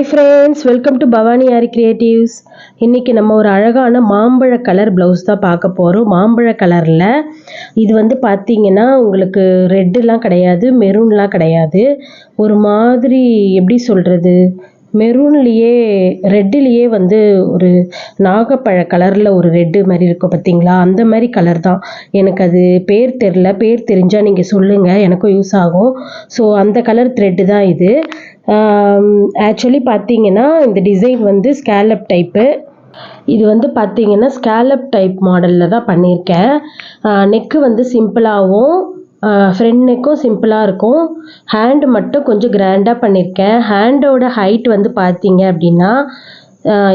Hi friends welcome to Bhavani Aari creatives இன்றைக்கி நம்ம ஒரு அழகான மாம்பழ கலர் ப்ளவுஸ் தான் பார்க்க போகிறோம் மாம்பழ கலரில் இது வந்து பார்த்திங்கன்னா உங்களுக்கு ரெட்டுலாம் கிடையாது மெரூன்லாம் கிடையாது. ஒரு மாதிரி எப்படி சொல்கிறது மெரூன்லேயே ரெட்டுலேயே வந்து ஒரு நாகப்பழ கலரில் ஒரு ரெட்டு மாதிரி இருக்கும் பார்த்தீங்களா? அந்த மாதிரி கலர் தான். எனக்கு அது பேர் தெரில பேர் தெரிஞ்சால் நீங்கள் சொல்லுங்கள் எனக்கும் யூஸ் ஆகும். ஸோ அந்த கலர் த்ரெட்டு தான் இது. ஆக்சுவலி பார்த்தீங்கன்னா இந்த டிசைன் வந்து ஸ்கேலப் டைப்பு இது வந்து பார்த்தீங்கன்னா ஸ்கேலப் டைப் மாடலில் தான் பண்ணியிருக்கேன். நெக்கு வந்து சிம்பிளாகவும் ஃப்ரண்ட் நெக்கும் சிம்பிளாக இருக்கும். ஹேண்டு மட்டும் கொஞ்சம் கிராண்டாக பண்ணியிருக்கேன். ஹேண்டோட ஹைட் வந்து பார்த்தீங்க அப்படின்னா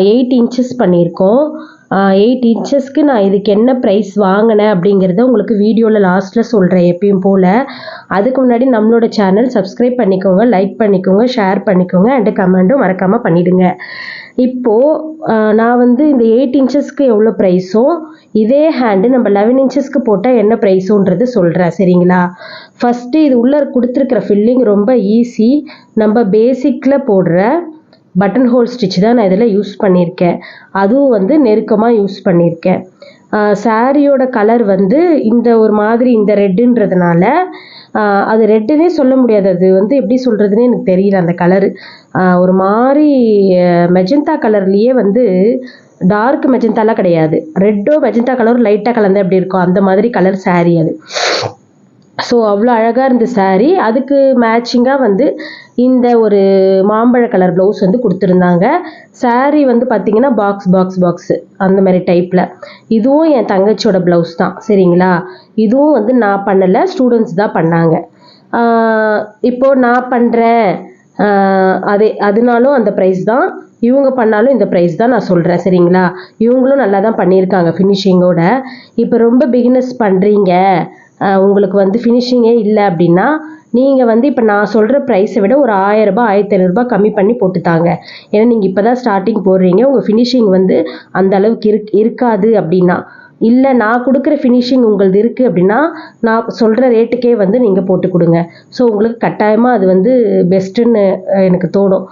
எயிட் இன்ச்சஸ் பண்ணியிருக்கோம். எயிட் இன்ச்சஸ்க்கு நான் இதுக்கு என்ன ப்ரைஸ் வாங்கினேன் அப்படிங்கிறத உங்களுக்கு வீடியோவில் லாஸ்ட்டில் சொல்கிறேன் எப்பயும் போல். அதுக்கு முன்னாடி நம்மளோட சேனல் சப்ஸ்கிரைப் பண்ணிக்கோங்க லைக் பண்ணிக்கோங்க ஷேர் பண்ணிக்கோங்க அண்டு கமெண்ட்டும் மறக்காமல் பண்ணிவிடுங்க இப்போது நான் வந்து இந்த எயிட் இன்ச்சஸ்க்கு எவ்வளோ ப்ரைஸோ இதே ஹேண்டு நம்ம லெவன் இன்ச்சஸ்க்கு போட்டால் என்ன ப்ரைஸுன்றது சொல்கிறேன் சரிங்களா? ஃபஸ்ட்டு இது உள்ளே கொடுத்துருக்குற ஃபில்லிங் ரொம்ப ஈஸி நம்ம பேசிக்கில் போடுற பட்டன் ஹோல் ஸ்டிச் தான் நான் இதில் யூஸ் பண்ணியிருக்கேன். அதுவும் வந்து நெருக்கமாக யூஸ் பண்ணியிருக்கேன். சாரியோட கலர் வந்து இந்த ஒரு மாதிரி இந்த ரெட்டுன்றதுனால அது ரெட்டுன்னே சொல்ல முடியாது. அது வந்து எப்படி சொல்கிறதுனே எனக்கு தெரியல அந்த கலரு ஒரு மாதிரி மெஜந்தா கலர்லேயே வந்து டார்க் மெஜந்தாலாம் கிடையாது. ரெட்டோ மெஜந்தா கலரும் லைட்டாக கலந்து எப்படி இருக்கும்? அந்த மாதிரி கலர் சாரீ அது. ஸோ அவ்வளோ அழகாக இருந்த சாரீ அதுக்கு மேட்சிங்காக வந்து இந்த ஒரு மாம்பழ கலர் ப்ளவுஸ் வந்து கொடுத்துருந்தாங்க. சாரீ வந்து பார்த்திங்கன்னா பாக்ஸ் பாக்ஸ் பாக்ஸு அந்த மாதிரி டைப்பில் இதுவும் என் தங்கச்சியோட ப்ளவுஸ் தான் சரிங்களா? இதுவும் வந்து நான் பண்ணலை ஸ்டூடெண்ட்ஸ் தான் பண்ணாங்க. இப்போது நான் பண்ணுறேன் அதே அதனாலும் அந்த ப்ரைஸ் தான். இவங்க பண்ணாலும் இந்த ப்ரைஸ் தான் நான் சொல்கிறேன் சரிங்களா? இவங்களும் நல்லா தான் பண்ணியிருக்காங்க ஃபினிஷிங்கோட இப்போ ரொம்ப பிகினஸ் பண்ணுறீங்க உங்களுக்கு வந்து ஃபினிஷிங்கே இல்லை அப்படின்னா நீங்கள் வந்து இப்போ நான் சொல்கிற ப்ரைஸை விட ஒரு ஆயிரரூபா ஆயிரத்தி ஐநூறுரூபா கம்மி பண்ணி போட்டுத்தாங்க ஏன்னா நீங்கள் இப்போ தான் ஸ்டார்டிங் போடுறீங்க உங்கள் ஃபினிஷிங் வந்து அந்த அளவுக்கு இருக் இருக்காது அப்படின்னா. இல்லை நான் கொடுக்குற ஃபினிஷிங் உங்களது இருக்குது அப்படின்னா நான் சொல்கிற ரேட்டுக்கே வந்து நீங்கள் போட்டு கொடுங்க. ஸோ உங்களுக்கு கட்டாயமாக அது வந்து பெஸ்ட்டுன்னு எனக்கு தோணும்.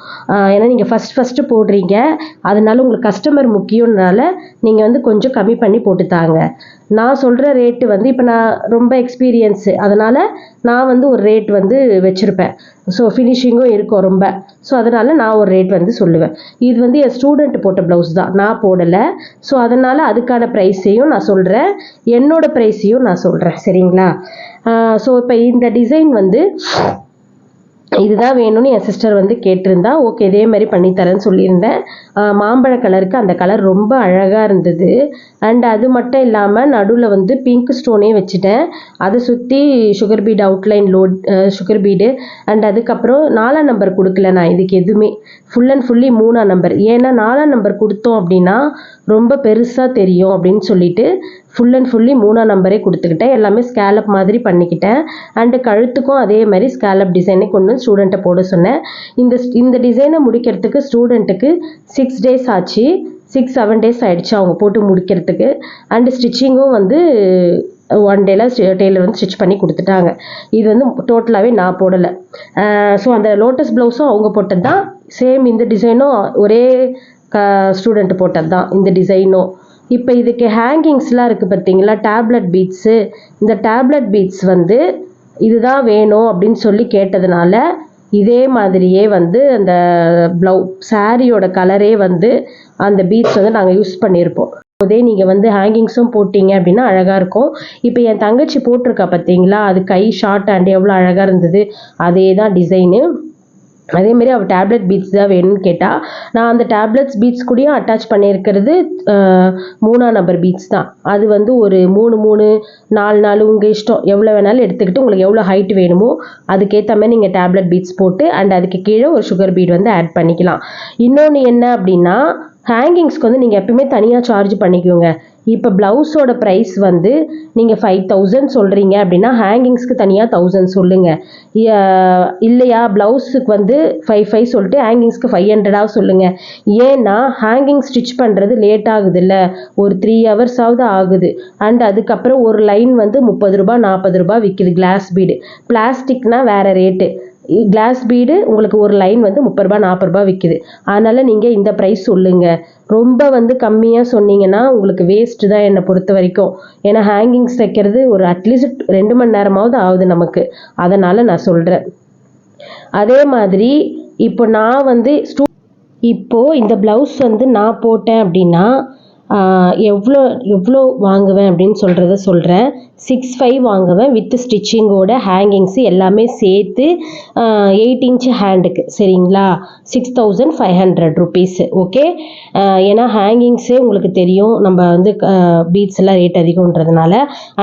ஏன்னா நீங்கள் ஃபஸ்ட் ஃபஸ்ட்டு போடுறீங்க அதனால உங்களுக்கு கஸ்டமர் முக்கியம்னால நீங்கள் வந்து கொஞ்சம் கம்மி பண்ணி போட்டு தாங்க. நான் சொல்கிற ரேட்டு வந்து இப்போ நான் ரொம்ப எக்ஸ்பீரியன்ஸு அதனால் நான் வந்து ஒரு ரேட் வந்து வச்சுருப்பேன். ஸோ ஃபினிஷிங்கும் இருக்கும் ரொம்ப. ஸோ அதனால் நான் ஒரு ரேட் வந்து சொல்லுவேன். இது வந்து என் ஸ்டூடெண்ட் போட்ட ப்ளவுஸ் தான். நான் போடலை. ஸோ அதனால் அதுக்கான ப்ரைஸையும் நான் சொல்கிறேன் என்னோடய ப்ரைஸையும் நான் சொல்கிறேன் சரிங்களா? ஸோ இப்போ இந்த டிசைன் வந்து இதுதான் வேணும்னு என் சிஸ்டர் வந்து கேட்டிருந்தா ஓகே இதே மாதிரி பண்ணித்தரேன்னு சொல்லியிருந்தேன். மாம்பழ கலருக்கு அந்த கலர் ரொம்ப அழகாக இருந்தது. அண்ட் அது மட்டும் இல்லாமல் நடுவில் வந்து பிங்க் ஸ்டோனே வச்சுட்டேன். அதை சுற்றி sugar bead outline load sugar bead and அதுக்கப்புறம் நாலாம் நம்பர் கொடுக்கல நான் இதுக்கு எதுவுமே. ஃபுல் அண்ட் ஃபுல்லி மூணாம் நம்பர் ஏன்னா நாலாம் நம்பர் கொடுத்தோம் அப்படின்னா ரொம்ப பெருசாக தெரியும் அப்படின்னு சொல்லிட்டு ஃபுல் அண்ட் ஃபுல்லி மூணாம் நம்பரே கொடுத்துக்கிட்டேன். எல்லாமே ஸ்கேலப் மாதிரி பண்ணிக்கிட்டேன். அண்டு கழுத்துக்கும் அதே மாதிரி ஸ்கேலப் டிசைனே கொண்டு வந்து ஸ்டூடெண்ட்டை போட சொன்னேன். இந்த இந்த டிசைனை முடிக்கிறதுக்கு ஸ்டூடெண்ட்டுக்கு சிக்ஸ் டேஸ் ஆச்சு. சிக்ஸ் செவன் டேஸ் ஆகிடுச்சு அவங்க போட்டு முடிக்கிறதுக்கு. அண்டு ஸ்டிச்சிங்கும் வந்து ஒன் டேல டெய்லர் வந்து ஸ்டிச் பண்ணி கொடுத்துட்டாங்க. இது வந்து டோட்டலாகவே நான் போடலை. ஸோ அந்த லோட்டஸ் ப்ளவுஸும் அவங்க போட்டது தான். சேம் இந்த டிசைனும் ஒரே க ஸ்டூடெண்ட் போட்டது தான். இந்த டிசைனும் இப்போ இதுக்கு ஹேங்கிங்ஸ்லாம் இருக்குது பார்த்தீங்களா டேப்லெட் பீட்ஸு இந்த டேப்லெட் பீட்ஸ் வந்து இதுதான் வேணும் அப்படின்னு சொல்லி கேட்டதுனால இதே மாதிரியே வந்து அந்த ப்ளவு சாரியோட கலரே வந்து அந்த பீட்ஸ் வந்து நாங்கள் யூஸ் பண்ணியிருப்போம் அதே நீங்கள் வந்து ஹேங்கிங்ஸும் போட்டிங்க அப்படின்னா அழகாக இருக்கும். இப்போ என் தங்கச்சி போட்டிருக்கா பார்த்தீங்களா அது கை ஷார்ட் அண்ட் எவ்வளோ அழகாக இருந்தது. அதே தான் டிசைனு அதேமாரி அவள் டேப்லெட் பீட்ஸ் தான் வேணும்னு கேட்டால் நான் அந்த டேப்லெட்ஸ் பீட்ஸ் கூடயும் அட்டாச் பண்ணியிருக்கிறது மூணாம் நம்பர் பீட்ஸ் தான். அது வந்து ஒரு மூணு மூணு நாலு நாலு உங்கள் இஷ்டம். எவ்வளோ வேணாலும் எடுத்துக்கிட்டு உங்களுக்கு எவ்வளோ ஹைட் வேணுமோ அதுக்கேற்ற மாதிரி நீங்கள் டேப்லெட் பீட்ஸ் போட்டு அண்ட் அதுக்கு கீழே ஒரு சுகர் பீட் வந்து ஆட் பண்ணிக்கலாம். இன்னொன்று என்ன அப்படின்னா ஹேங்கிங்ஸ்க்கு வந்து நீங்கள் எப்பயுமே தனியாக சார்ஜ் பண்ணிக்கோங்க. இப்போ ப்ளவுஸோட ப்ரைஸ் வந்து நீங்கள் ஃபைவ் தௌசண்ட் சொல்கிறீங்க அப்படின்னா ஹேங்கிங்ஸ்க்கு தனியாக தௌசண்ட் சொல்லுங்கள் இல்லையா? ப்ளவுஸுக்கு வந்து ஃபைவ் ஃபைவ் சொல்லிட்டு ஹேங்கிங்ஸ்க்கு ஃபைவ் ஹண்ட்ரடாக சொல்லுங்கள் ஏன்னா ஹேங்கிங் ஸ்டிச் பண்ணுறது லேட் ஆகுது இல்லை ஒரு த்ரீ ஹவர்ஸாவது ஆகுது. அண்ட் அதுக்கப்புறம் ஒரு லைன் வந்து முப்பது ரூபா நாற்பது ரூபா விற்கிது கிளாஸ் பீடு பிளாஸ்டிக்னால் வேறு ரேட்டு கிளாஸ் பீடு உங்களுக்கு ஒரு லைன் வந்து முப்பது ரூபா நாற்பது ரூபா விற்கிது அதனால் நீங்கள் இந்த ப்ரைஸ் சொல்லுங்கள் ரொம்ப வந்து கம்மியாக சொன்னீங்கன்னா உங்களுக்கு வேஸ்ட்டு தான் என்னை பொறுத்த வரைக்கும். ஏன்னா ஹேங்கிங்ஸ் தைக்கிறது ஒரு அட்லீஸ்ட் ரெண்டு மணி நேரமாவது ஆகுது நமக்கு. அதனால் நான் சொல்கிறேன் அதே மாதிரி இப்போ நான் வந்து ஸ்டூ இப்போது இந்த ப்ளவுஸ் வந்து நான் போட்டேன் அப்படின்னா எவ்வளோ எவ்வளோ வாங்குவேன் அப்படின்னு சொல்கிறத சொல்கிறேன் சிக்ஸ் ஃபைவ் வாங்குவேன் வித் ஸ்டிச்சிங்கோட ஹேங்கிங்ஸு எல்லாமே சேர்த்து எயிட் இன்ச் ஹேண்டுக்கு சரிங்களா? Six thousand five hundred rupees okay ஏன்னா ஹேங்கிங்ஸே உங்களுக்கு தெரியும் நம்ம வந்து பீட்ஸ் எல்லாம் ரேட் அதிகம்ன்றதுனால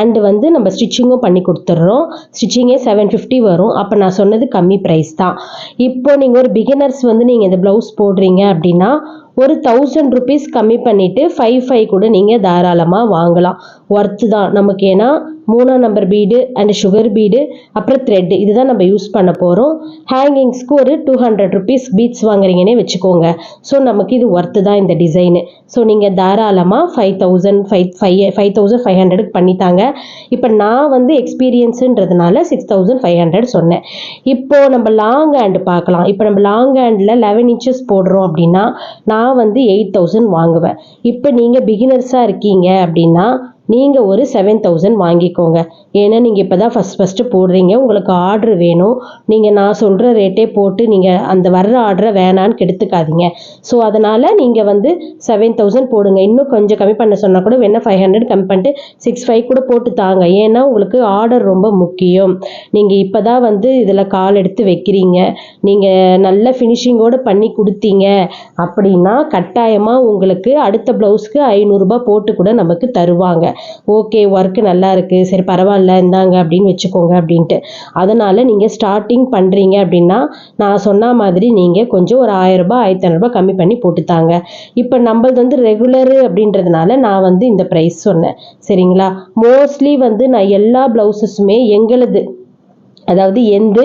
அண்டு வந்து நம்ம ஸ்டிச்சிங்கும் பண்ணி கொடுத்துட்றோம். ஸ்டிச்சிங்கே செவன் ஃபிஃப்டி வரும். அப்போ நான் சொன்னது கம்மி ப்ரைஸ் தான். இப்போ நீங்கள் ஒரு பிகினர்ஸ் வந்து நீங்கள் இந்த ப்ளவுஸ் போடுறீங்க அப்படின்னா ஒரு தௌசண்ட் ருபீஸ் கம்மி பண்ணிவிட்டு ஃபைவ் ஃபைவ் கூட நீங்கள் தாராளமாக வாங்கலாம். ஒர்த்து தான். நமக்கு ஏன்னா மூணாம் number bead and sugar bead அப்புறம் த்ரெட்டு இதுதான் நம்ம யூஸ் பண்ண போகிறோம் ஹேங்கிங்ஸ்க்கு ஒரு டூ ஹண்ட்ரட் ருபீஸ் பீட்ஸ் வாங்குறீங்கன்னே வச்சுக்கோங்க. ஸோ நமக்கு இது ஒர்த்து தான் இந்த டிசைனு ஸோ நீங்கள் தாராளமாக five thousand five five five thousand five ஹண்ட்ரடுக்கு பண்ணித்தாங்க. இப்போ நான் வந்து எக்ஸ்பீரியன்ஸுன்றதுனால சிக்ஸ் தௌசண்ட் ஃபைவ் ஹண்ட்ரட் சொன்னேன். இப்போது நம்ம லாங் ஹேண்டு பார்க்கலாம். இப்போ நம்ம லாங் ஹேண்டில் லெவன் இன்ச்சஸ் போடுறோம் அப்படின்னா நான் வந்து எயிட் தௌசண்ட் வாங்குவேன். இப்போ நீங்கள் பிகினர்ஸாக இருக்கீங்க அப்படின்னா நீங்கள் ஒரு செவன் தௌசண்ட் வாங்கிக்கோங்க. ஏன்னா நீங்கள் இப்போ தான் ஃபஸ்ட் ஃபஸ்ட்டு போடுறீங்க. உங்களுக்கு ஆர்டர் வேணும். நீங்கள் நான் சொல்கிற ரேட்டே போட்டு நீங்கள் அந்த வர்ற ஆர்டரை வேணான்னு கெடுத்துக்காதீங்க. ஸோ அதனால் நீங்கள் வந்து செவன் தௌசண்ட் போடுங்க. இன்னும் கொஞ்சம் கம்மி பண்ண சொன்னால் கூட வேணால் ஃபைவ் ஹண்ட்ரட் கம்மி பண்ணிட்டு சிக்ஸ் ஃபைவ் கூட போட்டு தாங்க. ஏன்னா உங்களுக்கு ஆர்டர் ரொம்ப முக்கியம். நீங்கள் இப்போ தான் வந்து இதில் கால் எடுத்து வைக்கிறீங்க. நீங்கள் நல்ல ஃபினிஷிங்கோடு பண்ணி கொடுத்தீங்க. அப்படின்னா கட்டாயமாக உங்களுக்கு அடுத்த ப்ளவுஸ்க்கு ஐநூறுரூபா போட்டு கூட நமக்கு தருவாங்க. ஓகே ஒர்க்கு நல்லா இருக்குது சரி பரவாயில்ல இந்தாங்க அப்படின்னு வச்சுக்கோங்க அப்படின்ட்டு. அதனால் நீங்கள் ஸ்டார்டிங் பண்ணுறீங்க அப்படின்னா நான் சொன்ன மாதிரி நீங்கள் கொஞ்சம் ஒரு ஆயிரரூபா ஆயிரத்தி ஐநூறுரூபா கம்மி பண்ணி போட்டுத்தாங்க இப்போ நம்மளது வந்து ரெகுலரு அப்படின்றதுனால நான் வந்து இந்த ப்ரைஸ் சொன்னேன். சரிங்களா? மோஸ்ட்லி வந்து நான் எல்லா ப்ளவுசஸுமே எங்களது அதாவது எந்து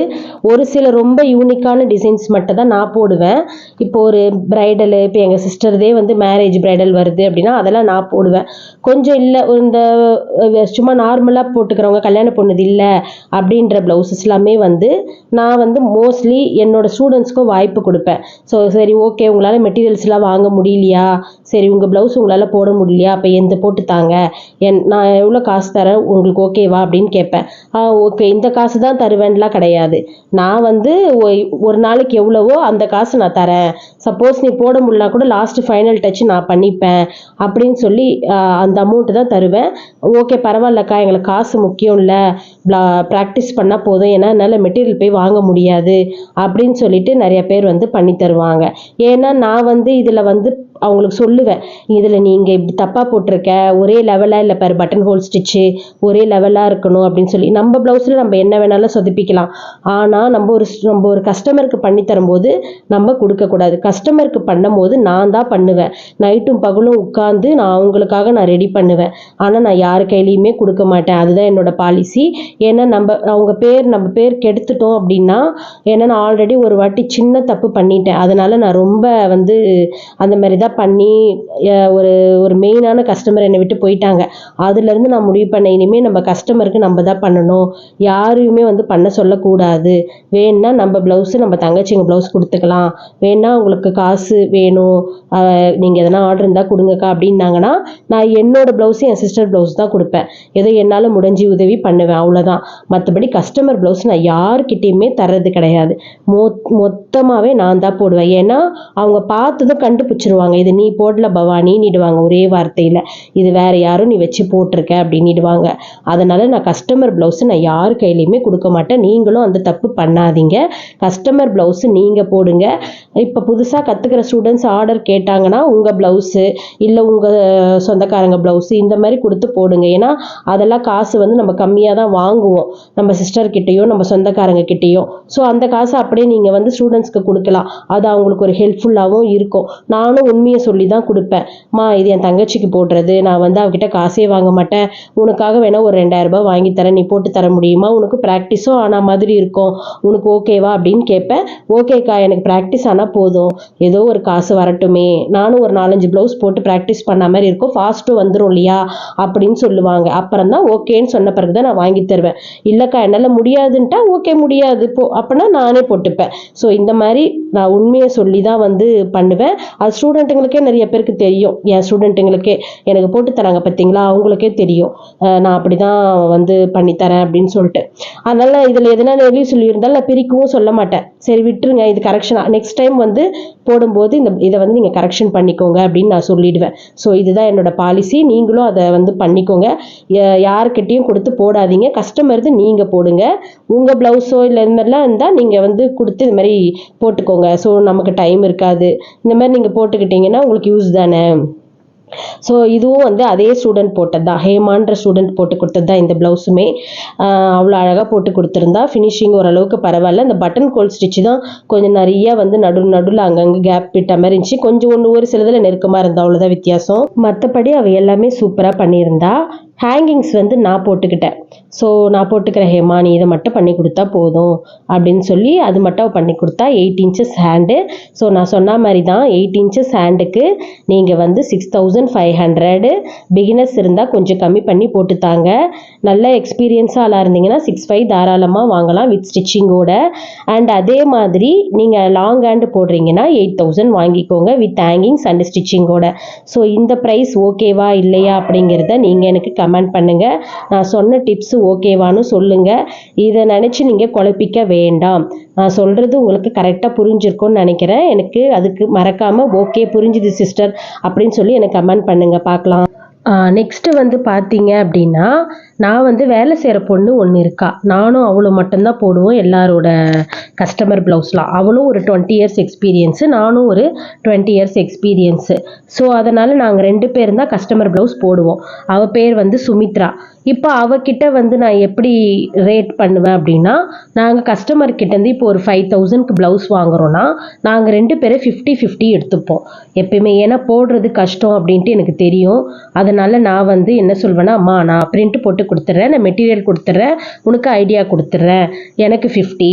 ஒரு சில ரொம்ப யூனிக்கான டிசைன்ஸ் மட்டும் தான் நான் போடுவேன். இப்போ ஒரு ப்ரைடலு இப்போ எங்கள் சிஸ்டர்தே வந்து மேரேஜ் ப்ரைடல் வருது அப்படின்னா அதெல்லாம் நான் போடுவேன். கொஞ்சம் இல்லை இந்த சும்மா நார்மலாக போட்டுக்கிறவங்க கல்யாண பொண்ணுது இல்லை அப்படின்ற ப்ளவுசஸ் எல்லாமே வந்து நான் வந்து மோஸ்ட்லி என்னோட ஸ்டூடெண்ட்ஸ்க்கும் வாய்ப்பு கொடுப்பேன். ஸோ சரி ஓகே உங்களால் மெட்டீரியல்ஸ்லாம் வாங்க முடியலையா? சரி உங்கள் ப்ளவுஸ் உங்களால் போட முடியலையா? அப்போ எந்த போட்டு தாங்க. என் நான் எவ்வளோ காசு தரேன்? உங்களுக்கு ஓகேவா அப்படின்னு கேட்பேன். ஆ ஓகே இந்த காசு தான் தருவேன்லாம் கிடையாது. நான் வந்து ஒ- ஒரு நாளைக்கு எவ்வளவோ அந்த காசு நான் தரேன். சப்போஸ் நீ போட முடியலனா கூட லாஸ்ட் ஃபைனல் டச் நான் பண்ணிப்பேன் அப்படின்னு சொல்லி அந்த அமௌண்ட்டு தான் தருவேன். ஓகே பரவாயில்லக்கா எங்களுக்கு காசு முக்கியம் இல்லை ப்ராக்டிஸ் பண்ணால் போதும். ஏன்னா என்னால் மெட்டீரியல் போய் வாங்க முடியாது அப்படின்னு சொல்லிட்டு நிறைய பேர் வந்து பண்ணி தருவாங்க. ஏன்னா நான் வந்து இதில் வந்து அவங்களுக்கு சொல்லுவேன். இதில் நீங்கள் இப்படி தப்பாக போட்டிருக்க. ஒரே லெவலாக இல்லை பாரு பட்டன் ஹோல் ஸ்டிச்சு ஒரே லெவலாக இருக்கணும் அப்படின்னு சொல்லி நம்ம ப்ளவுஸில் நம்ம என்ன வேணாலும் சொதுப்பிக்கலாம். ஆனால் நம்ம ஒரு நம்ம ஒரு கஸ்டமருக்கு பண்ணி தரும்போது நம்ம கொடுக்கக்கூடாது கஸ்டமருக்கு பண்ணும்போது நான் தான் பண்ணுவேன். நைட்டும் பகலும் உட்காந்து நான் அவங்களுக்காக நான் ரெடி பண்ணுவேன். ஆனால் நான் யார் கையிலையுமே கொடுக்க மாட்டேன். அதுதான் என்னோட பாலிசி ஏன்னா நம்ம அவங்க பேர் நம்ம பேர் கெடுத்துட்டோம் அப்படின்னா ஏன்னா நான் ஆல்ரெடி ஒரு வாட்டி சின்ன தப்பு பண்ணிட்டேன். அதனால் நான் ரொம்ப வந்து அந்த மாதிரி தான் பண்ணி ஒரு ஒரு மெயினான கஸ்டமர் என்னை விட்டு போயிட்டாங்க. அதுலேருந்து நான் முடிவு பண்ணேன் இனிமேல் நம்ம கஸ்டமருக்கு நம்ம தான் பண்ணணும். யாரையுமே வந்து பண்ண சொல்லக்கூடாது. வேணும்னா நம்ம ப்ளவுஸு நம்ம தங்கச்சிங்க ப்ளவுஸ் கொடுத்துக்கலாம். வேணா உங்களுக்கு காசு வேணும். நீங்கள் எதனா ஆர்டர் இருந்தால் கொடுங்கக்கா அப்படின்னாங்கன்னா நான் என்னோட ப்ளவுஸு என் சிஸ்டர் ப்ளவுஸ் தான் கொடுப்பேன். ஏதோ என்னால் முடிஞ்சு உதவி பண்ணுவேன் அவ்வளோதான் மற்றபடி கஸ்டமர் ப்ளவுஸ் நான் யாருக்கிட்டேயுமே தர்றது கிடையாது. மொ மொத்தமாகவே நான் தான் போடுவேன். ஏன்னா அவங்க பார்த்ததும் கண்டுபிடிச்சிருவாங்க. இது நீ போடல பவானின்னுடுவாங்க ஒரே வார்த்தையில் இது வேற யாரும் நீ வச்சு போட்டிருக்க அப்படின்னுடுவாங்க. அதனால நான் கஸ்டமர் ப்ளவுஸு நான் யார் கையிலையுமே கொடுக்க மாட்டேன். நீங்களும் அந்த தப்பு பண்ணாதீங்க. கஸ்டமர் ப்ளவுஸு நீங்கள் போடுங்க. இப்போ புதுசாக கற்றுக்கிற ஸ்டூடெண்ட்ஸ் ஆர்டர் கேட்டாங்கன்னா உங்கள் ப்ளவுஸு இல்லை உங்கள் சொந்தக்காரங்க ப்ளவுஸு இந்த மாதிரி கொடுத்து போடுங்க. ஏன்னா அதெல்லாம் காசு வந்து நம்ம கம்மியாக தான் வாங்குவோம். நம்ம சிஸ்டர் நம்ம சொந்தக்காரங்க கிட்டேயோ. ஸோ அந்த காசை அப்படியே நீங்கள் வந்து ஸ்டூடெண்ட்ஸ்க்கு கொடுக்கலாம். அது அவங்களுக்கு ஒரு ஹெல்ப்ஃபுல்லாகவும் இருக்கும். நானும் உண்மை உண்மையை சொல்லி தான் கொடுப்பேன். மா இது என் தங்கச்சிக்கு போடுறது. நான் வந்து அவகிட்ட காசே வாங்க மாட்டேன். உனக்காக வேணால் ஒரு ரெண்டாயிரம் ரூபாய் வாங்கி தரேன். நீ போட்டு தர முடியுமா? உனக்கு ப்ராக்டிஸும் ஆன மாதிரி இருக்கும். உனக்கு ஓகேவா அப்படின்னு கேட்பேன். ஓகேக்கா எனக்கு ப்ராக்டிஸ் ஆனால் போதும். ஏதோ ஒரு காசு வரட்டுமே. நானும் ஒரு நாலஞ்சு ப்ளவுஸ் போட்டு ப்ராக்டிஸ் பண்ண மாதிரி இருக்கும். ஃபாஸ்ட்டும் வந்துடும் இல்லையா? அப்படின்னு சொல்லுவாங்க. அப்புறம் தான் ஓகேன்னு சொன்ன பிறகு தான் நான் வாங்கி தருவேன். இல்லைக்கா என்னால் முடியாதுன்ட்டா ஓகே முடியாது. போ. அப்படின்னா நானே போட்டுப்பேன். ஸோ இந்த மாதிரி நான் உண்மையை சொல்லி தான் வந்து பண்ணுவேன். அது ஸ்டூடெண்ட்டுங்களுக்கே நிறைய பேருக்கு தெரியும். என் ஸ்டூடெண்ட்டுங்களுக்கே எனக்கு போட்டு தராங்க பார்த்தீங்களா அவங்களுக்கே தெரியும். நான் அப்படி தான் வந்து பண்ணித்தரேன் அப்படின்னு சொல்லிட்டு. அதனால் இதில் எதனா எழுதி சொல்லியிருந்தாலும் நான் பிரிக்கவும் சொல்ல மாட்டேன். சரி விட்டுருங்க. இது கரெக்ஷனாக நெக்ஸ்ட் டைம் வந்து போடும்போது இந்த இதை வந்து நீங்கள் கரெக்ஷன் பண்ணிக்கோங்க அப்படின்னு நான் சொல்லிடுவேன். ஸோ இதுதான் என்னோட பாலிசி நீங்களும் அதை வந்து பண்ணிக்கோங்க. யாருக்கிட்டேயும் கொடுத்து போடாதீங்க. கஸ்டமர்து நீங்கள் போடுங்க. உங்கள் ப்ளவுஸோ இல்லை இந்த மாதிரிலாம் இருந்தால் நீங்கள் வந்து கொடுத்து இது மாதிரி போட்டுக்கோங்க. ஸோ நமக்கு டைம் இருக்காது. இந்த மாதிரி நீங்கள் போட்டுக்கிட்டீங்கன்னா உங்களுக்கு யூஸ் தானே? ஸோ இதுவும் வந்து அதே ஸ்டூடெண்ட் போட்டது தான். ஹேமான்ற ஸ்டூடெண்ட் போட்டு கொடுத்தது தான் இந்த ப்ளவுஸுமே அவ்வளோ அழகாக போட்டு கொடுத்துருந்தா. ஃபினிஷிங் ஓரளவுக்கு பரவாயில்ல. இந்த பட்டன் கோல் ஸ்டிச்சு தான் கொஞ்சம் நிறைய வந்து நடு நடுவில் அங்கங்கே கேப் விட்ட மாதிரி இருந்துச்சு. கொஞ்சம் ஒன்று ஒரு சிலதில் நெருக்கமாக இருந்தா அவ்வளோதான் வித்தியாசம். மற்றபடி அவள் எல்லாமே சூப்பராக பண்ணியிருந்தா. ஹேங்கிங்ஸ் வந்து நான் போட்டுக்கிட்டேன். ஸோ நான் போட்டுக்கிற ஹேமா நீ இதை மட்டும் பண்ணி கொடுத்தா போதும் அப்படின்னு சொல்லி அது மட்டும் பண்ணி கொடுத்தா எயிட் இன்ச்சஸ் ஹேண்டு ஸோ நான் சொன்ன மாதிரி தான் எயிட் இன்ச்சஸ் ஹேண்டுக்கு நீங்கள் வந்து six thousand five hundred beginners இருந்தால் கொஞ்சம் கம்மி பண்ணி போட்டுத்தாங்க நல்ல எக்ஸ்பீரியன்ஸாக ஆளாக இருந்தீங்கன்னா சிக்ஸ் ஃபைவ் தாராளமாக வாங்கலாம் வித் ஸ்டிச்சிங்கோட அண்ட் அதே மாதிரி நீங்கள் லாங் ஹேண்டு போடுறீங்கன்னா எயிட் தௌசண்ட் வாங்கிக்கோங்க வித் ஹேங்கிங்ஸ் அண்ட் ஸ்டிச்சிங்கோட ஸோ இந்த ப்ரைஸ் ஓகேவா இல்லையா அப்படிங்கிறத நீங்கள் எனக்கு கமெண்ட் பண்ணுங்கள் நான் சொன்ன டிப்ஸு ஓகேவான்னு சொல்லுங்கள் இதை நினச்சி நீங்கள் குழப்பிக்க வேண்டாம். நான் சொல்கிறது உங்களுக்கு கரெக்டாக புரிஞ்சிருக்கும்னு நினைக்கிறேன். எனக்கு அதுக்கு மறக்காமல் ஓகே புரிஞ்சுது சிஸ்டர் அப்படின்னு சொல்லி எனக்கு கமெண்ட் பண்ணுங்கள் பார்க்கலாம். நெக்ஸ்ட்டு வந்து பார்த்தீங்க அப்படின்னா நான் வந்து வேலை செய்கிற பொண்ணு ஒன்று இருக்கா. நானும் அவளும் மட்டும்தான் போடுவோம் எல்லாரோட கஸ்டமர் ப்ளவுஸ்லாம் அவளும் ஒரு டுவெண்ட்டி இயர்ஸ் எக்ஸ்பீரியன்ஸு நானும் ஒரு டுவெண்ட்டி இயர்ஸ் எக்ஸ்பீரியன்ஸு ஸோ அதனால் நாங்கள் ரெண்டு பேரும் தான் கஸ்டமர் ப்ளவுஸ் போடுவோம். அவள் பேர் வந்து சுமித்ரா. இப்போ அவகிட்ட வந்து நான் எப்படி ரேட் பண்ணுவேன் அப்படின்னா நாங்கள் கஸ்டமர் கிட்டேருந்து இப்போ ஒரு ஃபைவ் தௌசண்ட்க்கு ப்ளவுஸ் வாங்குறோன்னா நாங்கள் ரெண்டு பேரும் ஃபிஃப்டி ஃபிஃப்டி எடுத்துப்போம். எப்பயுமே. ஏன்னா போடுறது கஷ்டம் அப்படின்ட்டு எனக்கு தெரியும். அதனால் நான் வந்து என்ன சொல்வேன்னா அம்மா நான் பிரிண்ட் போட்டு கொடுத்துட்றேன் நான் மெட்டீரியல் கொடுத்துட்றேன் உனக்கு ஐடியா கொடுத்துட்றேன். எனக்கு ஃபிஃப்டி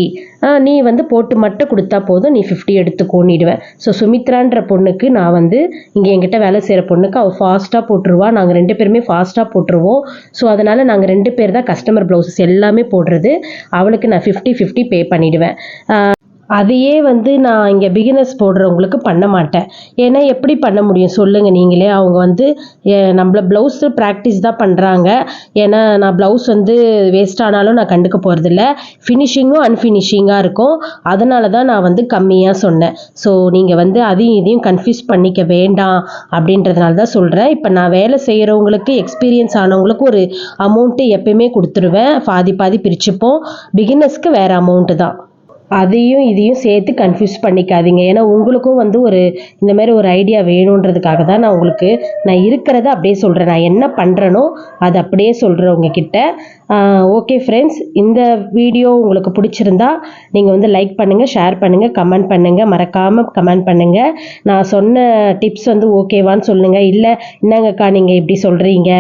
நீ வந்து போட்டு மட்டும் கொடுத்தா போதும் நீ ஃபிஃப்டி எடுத்துக்கோன்னிடுவேன். ஸோ சுமித்ரான்ற பொண்ணுக்கு நான் வந்து இங்கே என்கிட்ட வேலை செய்கிற பொண்ணுக்கு அவள் ஃபாஸ்ட்டாக போட்டுருவா. நாங்கள் ரெண்டு பேருமே ஃபாஸ்ட்டாக போட்டுருவோம். ஸோ அதனால் நாங்கள் ரெண்டு பேர் தான் கஸ்டமர் ப்ளவுசஸ் எல்லாமே போடுறது. அவளுக்கு நான் ஃபிஃப்டி ஃபிஃப்டி பே பண்ணிவிடுவேன் அதையே வந்து நான் இங்கே பிகினர்ஸ் போடுறவங்களுக்கு பண்ண மாட்டேன். ஏன்னா எப்படி பண்ண முடியும்? சொல்லுங்கள் நீங்களே. அவங்க வந்து நம்மளை நம்மள ப்ளவுஸு ப்ராக்டிஸ் தான் பண்ணுறாங்க ஏன்னா நான் ப்ளவுஸ் வந்து வேஸ்ட் ஆனாலும் நான் கண்டுக்க போகிறதில்ல ஃபினிஷிங்கும் அன்ஃபினிஷிங்காக இருக்கும். அதனால தான் நான் வந்து கம்மியாக சொன்னேன். ஸோ நீங்கள் வந்து அதையும் இதையும் கன்ஃபியூஸ் பண்ணிக்க வேண்டாம் அப்படின்றதுனால தான் சொல்கிறேன் இப்போ நான் வேலை செய்கிறவங்களுக்கு எக்ஸ்பீரியன்ஸ் ஆனவங்களுக்கு ஒரு அமௌண்ட்டு எப்பயுமே கொடுத்துருவேன். பாதி பாதி பிரிச்சுப்போம். பிகினர்ஸ்க்கு வேறு அமௌண்ட்டு தான். அதையும் இதையும் சேர்த்து கன்ஃபியூஸ் பண்ணிக்காதீங்க. ஏன்னா உங்களுக்கும் வந்து ஒரு இந்த மாதிரி ஒரு ஐடியா வேணுன்றதுக்காக தான் நான் உங்களுக்கு நான் இருக்கிறத அப்படியே சொல்கிறேன் நான் என்ன பண்ணுறேனோ அதை அப்படியே சொல்கிறேன் உங்ககிட்ட. ஓகே ஃப்ரெண்ட்ஸ் இந்த வீடியோ உங்களுக்கு பிடிச்சிருந்தா நீங்கள் வந்து லைக் பண்ணுங்கள் ஷேர் பண்ணுங்கள் கமெண்ட் பண்ணுங்கள் மறக்காமல் கமெண்ட் பண்ணுங்கள் நான் சொன்ன டிப்ஸ் வந்து ஓகேவான்னு சொல்லுங்கள் இல்லை என்னங்கக்கா நீங்கள் இப்படி சொல்கிறீங்க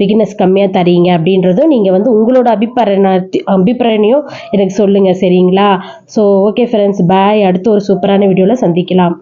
பிகினஸ் கம்மியாக தரீங்க? அப்படின்றதும் நீங்கள் வந்து உங்களோட அபிப்பிராய அபிப்பிராயனையும் எனக்கு சொல்லுங்கள் சரிங்களா? So so okay friends bye அடுத்து ஒரு சூப்பரான வீடியோவில் சந்திக்கலாம்.